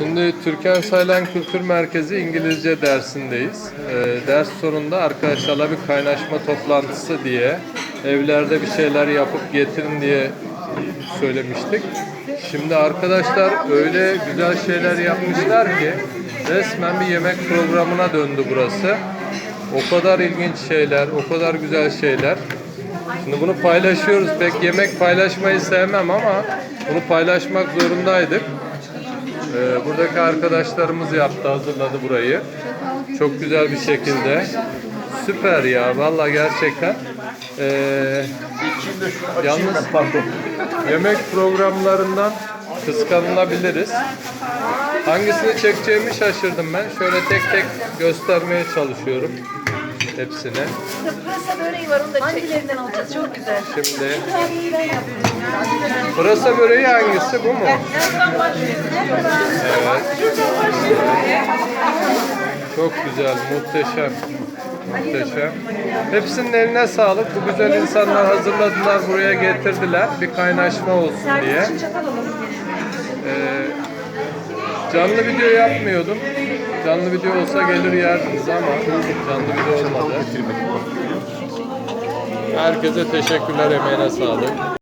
Şimdi Türkan Saylan Kültür Merkezi İngilizce dersindeyiz. Ee, ders sonunda arkadaşlarla bir kaynaşma toplantısı diye evlerde bir şeyler yapıp getirin diye söylemiştik. Şimdi arkadaşlar öyle güzel şeyler yapmışlar ki resmen bir yemek programına döndü burası. O kadar ilginç şeyler, o kadar güzel şeyler. Şimdi bunu paylaşıyoruz. Pek yemek paylaşmayı sevmem ama bunu paylaşmak zorundaydık. Ee, buradaki arkadaşlarımız yaptı, hazırladı burayı. Çok güzel bir şekilde. Süper ya, vallahi gerçekten. Ee, yalnız yemek programlarından kıskanılabiliriz. Hangisini çekeceğimi şaşırdım ben. Şöyle tek tek göstermeye çalışıyorum hepsini. Pırasa böreği var onu da. Hangilerinden alacağız? Çok güzel. Şimdi pırasa böreği hangisi bu mu? Evet. Çok güzel, muhteşem. Muhteşem. Hepsinin eline sağlık. Bu güzel insanlar hazırladılar, buraya getirdiler. Bir kaynaşma olsun diye. Ee, canlı video yapmıyordum. Canlı video olsa gelir yerdiniz ama canlı video olmadı. Herkese teşekkürler, emeğine sağlık.